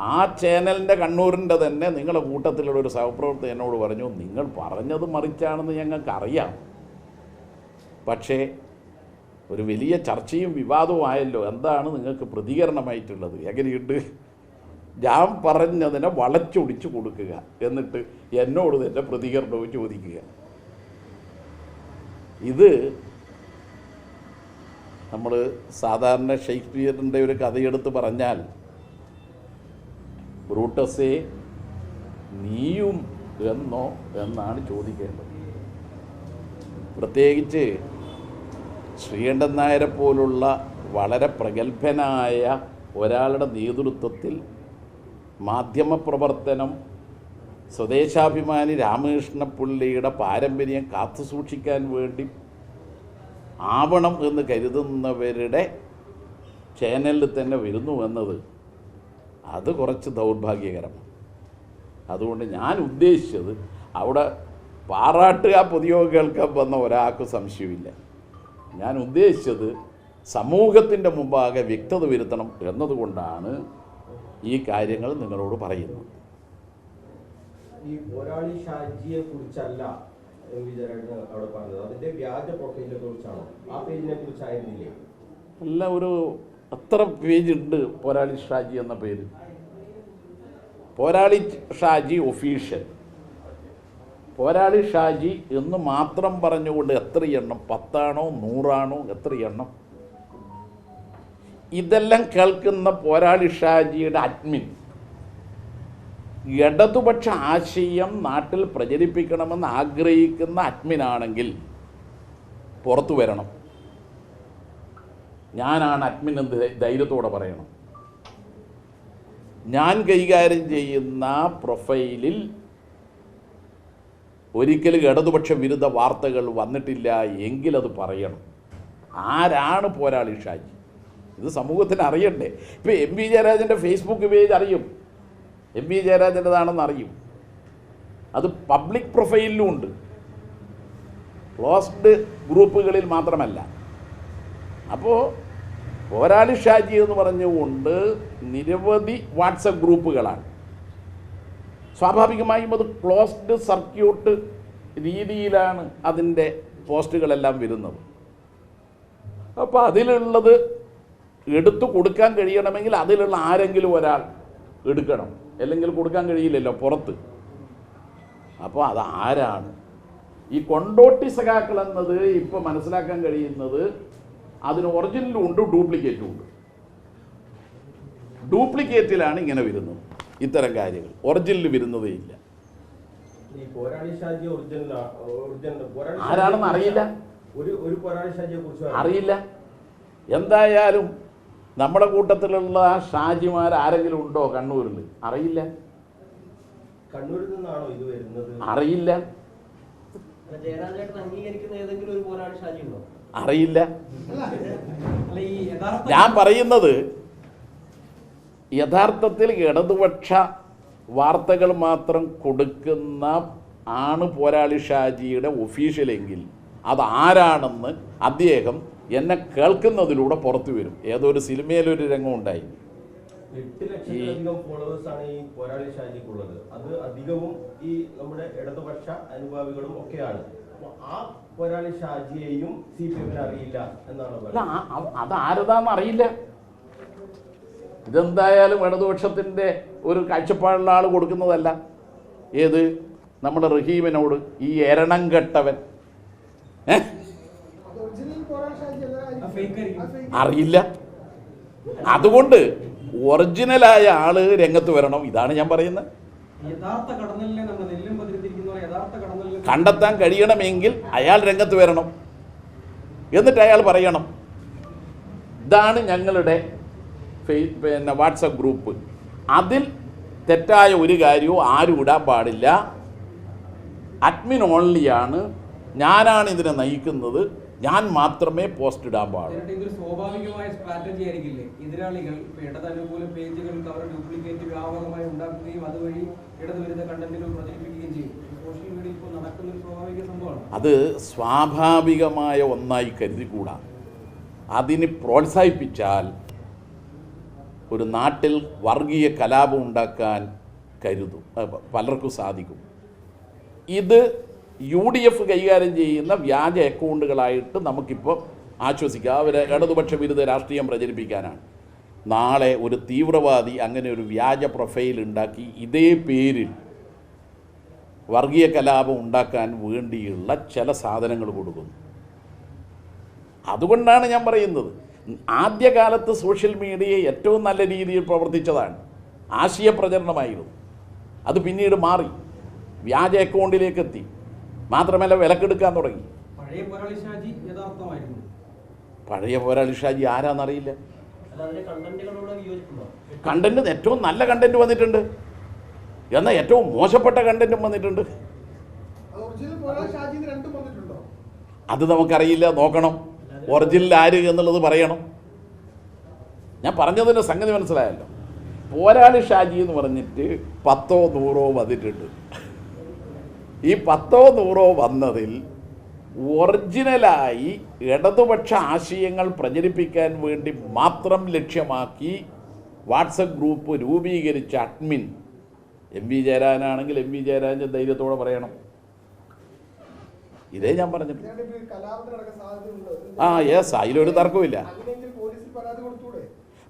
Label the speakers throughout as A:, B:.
A: ആ ചാനലിന്റെ കണ്ണൂരിന്റെ തന്നെ നിങ്ങളുടെ കൂട്ടത്തിലുള്ള ഒരു സഹപ്രവർത്തകൻ എന്നോട് പറഞ്ഞു നിങ്ങൾ പറഞ്ഞത് മറിച്ചാണെന്ന് ഞങ്ങൾക്കറിയാം. പക്ഷേ ഒരു വലിയ ചർച്ചയും വിവാദവും ആയല്ലോ എന്താണ് നിങ്ങൾക്ക് പ്രതികരണമായിട്ടുള്ളത്? എങ്ങനെയുണ്ട്? ഞാൻ പറഞ്ഞതിനെ വളച്ചൊടിച്ചു കൊടുക്കുക എന്നിട്ട് എന്നോട് തന്നെ പ്രതികരണവും ചോദിക്കുക. ഇത് നമ്മൾ സാധാരണ ഷേക്സ്പിയറിന്റെ ഒരു കഥയെടുത്ത് പറഞ്ഞാൽ ബ്രൂട്ടസേ നീയും എന്നോ എന്നാണ് ചോദിക്കേണ്ടത്. പ്രത്യേകിച്ച് ശ്രീകണ്ഠൻ നായരെ പോലുള്ള വളരെ പ്രഗത്ഭനായ ഒരാളുടെ നേതൃത്വത്തിൽ മാധ്യമപ്രവർത്തനം സ്വദേശാഭിമാനി രാമകൃഷ്ണപിള്ളിയുടെ പാരമ്പര്യം കാത്തുസൂക്ഷിക്കാൻ വേണ്ടി ആവണം എന്ന് കരുതുന്നവരുടെ ചാനലിൽ തന്നെ വരുന്നു എന്നത് അത് കുറച്ച് ദൗർഭാഗ്യകരമാണ്. അതുകൊണ്ട് ഞാൻ ഉദ്ദേശിച്ചത് അവിടെ പാറാട്ടുക പൊതുയോഗം കേൾക്കാൻ വന്ന ഒരാൾക്കും സംശയമില്ല ഞാൻ ഉദ്ദേശിച്ചത് സമൂഹത്തിന്റെ മുമ്പാകെ വ്യക്തത വരുത്തണം എന്നതുകൊണ്ടാണ് ഈ കാര്യങ്ങൾ നിങ്ങളോട് പറയുന്നത്.
B: ഈ പോരാളി ഷാജിയെ കുറിച്ചല്ല അവിടെ പറഞ്ഞത്. അതിന്റെ വ്യാജ പ്രൊഫൈലിനെ കുറിച്ചാണോ? ആ പേജിനെ കുറിച്ചായിരുന്നില്ലേ?
A: അല്ല ഒരു എത്ര ഉണ്ട് പോരാളി ഷാജി എന്ന പേര്. പോരാളി ഷാജി ഒഫീഷ്യൽ. പോരാളി ഷാജി എന്ന് മാത്രം പറഞ്ഞുകൊണ്ട് എത്ര എണ്ണം? പത്താണോ നൂറാണോ എത്ര എണ്ണം? ഇതെല്ലാം കേൾക്കുന്ന പോരാളി ഷാജിയുടെ അഡ്മിൻ. ഇടതുപക്ഷ ആശയം നാട്ടിൽ പ്രചരിപ്പിക്കണമെന്ന് ആഗ്രഹിക്കുന്ന അഡ്മിനാണെങ്കിൽ പുറത്തു വരണം. ഞാനാണ് അഡ്മിൻ എന്ന് ധൈര്യത്തോടെ പറയണം. ഞാൻ കൈകാര്യം ചെയ്യുന്ന പ്രൊഫൈലിൽ ഒരിക്കലും ഇടതുപക്ഷ വിരുദ്ധ വാർത്തകൾ വന്നിട്ടില്ല എങ്കിൽ അത് പറയണം. ആരാണ് പോരാളി ഷാജി? ഇത് സമൂഹത്തിന് അറിയണ്ടേ? ഇപ്പം എം വി ജയരാജന്റെ ഫേസ്ബുക്ക് പേജ് അറിയും. എം വി ജയരാജന്റെതാണെന്ന് അറിയും. അത് പബ്ലിക് പ്രൊഫൈലിലും ഉണ്ട്. ക്ലോസ്ഡ് ഗ്രൂപ്പുകളിൽ മാത്രമല്ല. അപ്പോൾ പോരാളി ഷാജി എന്ന് പറഞ്ഞുകൊണ്ട് നിരവധി വാട്സപ്പ് ഗ്രൂപ്പുകളാണ്. സ്വാഭാവികമായും അത് ക്ലോസ്ഡ് സർക്യൂട്ട് രീതിയിലാണ് അതിന്റെ പോസ്റ്റുകളെല്ലാം വരുന്നത്. അപ്പോൾ അതിലുള്ളത് എടുത്തു കൊടുക്കാൻ കഴിയണമെങ്കിൽ അതിലുള്ള ആരെങ്കിലും ഒരാൾ എടുക്കണം. അല്ലെങ്കിൽ കൊടുക്കാൻ കഴിയില്ലല്ലോ പുറത്ത്. അപ്പോൾ അത് ആരാണ്? ഈ കൊണ്ടോട്ടി സഖാക്കൾ എന്നത് ഇപ്പോൾ മനസ്സിലാക്കാൻ കഴിയുന്നത് അതിന് ഒറിജിനലും ഉണ്ട് ഡ്യൂപ്ലിക്കേറ്റും ഉണ്ട്. ഡ്യൂപ്ലിക്കേറ്റിലാണ് ഇങ്ങനെ വരുന്നത് ഇത്തരം കാര്യങ്ങൾ. ഒറിജിനൽ വരുന്നതേ ഇല്ല. ആരാണെന്ന് അറിയില്ല.
B: ഒരു ഒരു പോരാളി ഷാജിയെ കുറിച്ച്
A: അറിയില്ല. എന്തായാലും നമ്മുടെ കൂട്ടത്തിലുള്ള ആ ഷാജിമാർ ആരെങ്കിലും ഉണ്ടോ കണ്ണൂരിൽ അറിയില്ല.
B: കണ്ണൂരിൽ നിന്നാണോ ഇത് വരുന്നത്?
A: അറിയില്ല.
C: അംഗീകരിക്കുന്ന ഏതെങ്കിലും ഒരു പോരാളി ഷാജി ഉണ്ടോ?
A: അറിയില്ല. ഞാൻ പറയുന്നത് യഥാർത്ഥത്തിൽ ഇടതുപക്ഷ വാർത്തകൾ മാത്രം കൊടുക്കുന്ന ആണ് പോരാളി ഷാജിയുടെ ഒഫീഷ്യലെങ്കിൽ അത് ആരാണെന്ന് അദ്ദേഹം എന്നെ കേൾക്കുന്നതിലൂടെ പുറത്തു വരും. ഏതൊരു സിനിമയിലൊരു രംഗം ഉണ്ടായി.
B: എട്ട് ലക്ഷത്തിലധികം ഫോളോവേഴ്സ് ആണ് ഈ പോരാളി ഷാജിക്കുള്ളത്. അത് അധികവും ഈ നമ്മുടെ ഇടതുപക്ഷ അനുഭാവികളും ഒക്കെയാണ്. ആ പോരാളി ഷാജിയെയും സി പി എമ്മിന് അറിയില്ല എന്നാണ് പറയുന്നത്?
A: ആ- ആ- അത് ആരതാന്ന് അറിയില്ല. ഇതെന്തായാലും ഇടതുപക്ഷത്തിന്റെ ഒരു കാഴ്ചപ്പാടുള്ള ആൾ കൊടുക്കുന്നതല്ല. ഏത്? നമ്മുടെ റഹീമിനോട് ഈ എരണം കെട്ടവൻ. അറിയില്ല. അതുകൊണ്ട് ഒറിജിനലായ ആൾ രംഗത്ത് വരണം. ഇതാണ് ഞാൻ പറയുന്നത്.
C: യഥാർത്ഥ കടന്നലിനെ നമ്മൾ നെല്ലും പതിരിത്തിരിക്കുന്ന യഥാർത്ഥ കടന്നലിനെ
A: കണ്ടെത്താൻ കഴിയണമെങ്കിൽ അയാൾ രംഗത്ത് വരണം. എന്നിട്ട് അയാൾ പറയണം ഇതാണ് ഞങ്ങളുടെ പിന്നെ വാട്സപ്പ് ഗ്രൂപ്പ്. അതിൽ തെറ്റായ ഒരു കാര്യവും ആരും ഇടാൻ പാടില്ല. അഡ്മിൻ ഓൺലിയാണ്. ഞാനാണ് ഇതിനെ നയിക്കുന്നത്. ഞാൻ മാത്രമേ പോസ്റ്റ് ഇടാൻ പാടുള്ളൂ. അത് സ്വാഭാവികമായ ഒന്നായി കരുതിക്കൂടാ. അതിന് പ്രോത്സാഹിപ്പിച്ചാൽ ഒരു നാട്ടിൽ വർഗീയ കലാപം ഉണ്ടാക്കാൻ കരുതും. പലർക്കും സാധിക്കും. ഇത് യു ഡി എഫ് കൈകാര്യം ചെയ്യുന്ന വ്യാജ അക്കൗണ്ടുകളായിട്ട് നമുക്കിപ്പോൾ ആശ്വസിക്കാം. അവർ ഇടതുപക്ഷ വിരുദ്ധ രാഷ്ട്രീയം പ്രചരിപ്പിക്കാനാണ്. നാളെ ഒരു തീവ്രവാദി അങ്ങനെ ഒരു വ്യാജ പ്രൊഫൈൽ ഉണ്ടാക്കി ഇതേ പേരിൽ വർഗീയ കലാപം ഉണ്ടാക്കാൻ വേണ്ടിയുള്ള ചില സാധനങ്ങൾ കൊടുക്കുന്നു. അതുകൊണ്ടാണ് ഞാൻ പറയുന്നത്. ആദ്യകാലത്ത് സോഷ്യൽ മീഡിയ ഏറ്റവും നല്ല രീതിയിൽ പ്രവർത്തിച്ചതാണ്. ആശയപ്രചരണമായിരുന്നു. അത് പിന്നീട് മാറി. വ്യാജ അക്കൗണ്ടിലേക്ക് എത്തി മാത്രമല്ല വിലക്കെടുക്കാൻ തുടങ്ങി.
C: പഴയ പോരാളി ഷാജി യഥാർത്ഥമായിരുന്നു.
A: പഴയ പോരാളി ഷാജി ആരാന്നറിയില്ല. കണ്ടന്റ് ഏറ്റവും നല്ല കണ്ടന്റ് വന്നിട്ടുണ്ട്. എന്നാൽ ഏറ്റവും മോശപ്പെട്ട കണ്ടന്റും വന്നിട്ടുണ്ട്.
D: അത്
A: നമുക്കറിയില്ല നോക്കണം. ഒറിജിനൽ ആര് എന്നുള്ളത് പറയണം. ഞാൻ പറഞ്ഞതിന്റെ സംഗതി മനസ്സിലായല്ലോ. പോരാളി ഷാജി എന്ന് പറഞ്ഞിട്ട് പത്തോ നൂറോ വന്നിട്ടുണ്ട്. ഈ പത്തോ നൂറോ വന്നതിൽ ഒറിജിനലായി ഇടതുപക്ഷ ആശയങ്ങൾ പ്രചരിപ്പിക്കാൻ വേണ്ടി മാത്രം ലക്ഷ്യമാക്കി വാട്സപ്പ് ഗ്രൂപ്പ് രൂപീകരിച്ച അഡ്മിൻ. എം വി ജയരാജനാണെങ്കിൽ എം വി ജയരാജൻ ധൈര്യത്തോടെ പറയണം. ഇതേ ഞാൻ പറഞ്ഞു
D: ഞാനിപ്പോ ഈ കലാപത്തിന് നടക്കാൻ സാധ്യതയുണ്ട്.
A: ആ യെസ് അതിലൊരു തർക്കമില്ല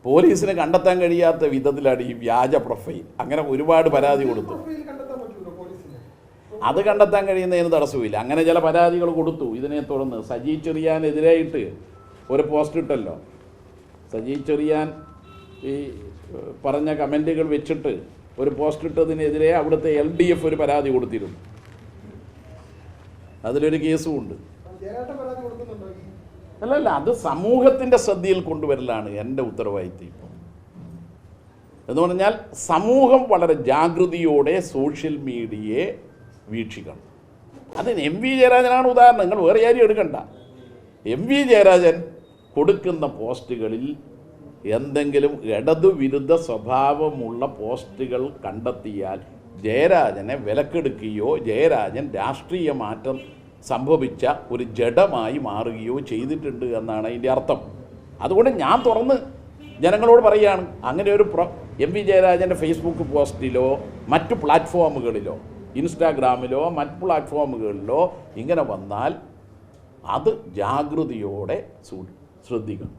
A: പോലീസിന് കണ്ടെത്താൻ കഴിയാത്ത വിധത്തിലാണ് ഈ വ്യാജ പ്രൊഫൈൽ. അങ്ങനെ ഒരുപാട് പരാതി കൊടുത്തു
D: പ്രൊഫൈൽ കണ്ടെത്താൻ പറ്റൂലോ പോലീസിന്
A: അത് കണ്ടെത്താൻ കഴിയുന്നതിന് തടസ്സമില്ല അങ്ങനെ ചില പരാതികൾ കൊടുത്തു. ഇതിനെ തുടർന്ന് സജി ചെറിയാനെതിരായിട്ട് ഒരു പോസ്റ്റ് ഇട്ടല്ലോ. സജി ചെറിയാൻ ഈ പറഞ്ഞ കമന്റുകൾ വെച്ചിട്ട് ഒരു പോസ്റ്റ് ഇട്ടതിനെതിരെ അവിടുത്തെ എൽ ഡി എഫ് ഒരു പരാതി കൊടുത്തിരുന്നു. അതിലൊരു കേസും ഉണ്ട് അല്ലല്ല അത് സമൂഹത്തിന്റെ ശ്രദ്ധയിൽ കൊണ്ടുവരലാണ് എന്റെ ഉത്തരവാദിത്വം ഇപ്പം. എന്ന് പറഞ്ഞാൽ സമൂഹം വളരെ ജാഗ്രതയോടെ സോഷ്യൽ മീഡിയയെ വീക്ഷിക്കണം. അതിന് എം വി ജയരാജനാണ് ഉദാഹരണം. നിങ്ങൾ വേറെ ആരും എടുക്കണ്ട. എം വി ജയരാജൻ കൊടുക്കുന്ന പോസ്റ്റുകളിൽ എന്തെങ്കിലും ഇടതുവിരുദ്ധ സ്വഭാവമുള്ള പോസ്റ്റുകൾ കണ്ടെത്തിയാൽ ജയരാജനെ വിലക്കെടുക്കുകയോ ജയരാജൻ രാഷ്ട്രീയ മാറ്റം സംഭവിച്ച ഒരു ജഡമായി മാറുകയോ ചെയ്തിട്ടുണ്ട് എന്നാണ് അതിന്റെ അർത്ഥം. അതുകൊണ്ട് ഞാൻ തുറന്ന് ജനങ്ങളോട് പറയുകയാണ് അങ്ങനെ ഒരു പ്രൊ എം വി ജയരാജന്റെ ഫേസ്ബുക്ക് പോസ്റ്റിലോ മറ്റു പ്ലാറ്റ്ഫോമുകളിലോ ഇൻസ്റ്റാഗ്രാമിലോ മറ്റ് പ്ലാറ്റ്ഫോമുകളിലോ ഇങ്ങനെ വന്നാൽ അത് ജാഗ്രതയോടെ ശ്രദ്ധിക്കണം.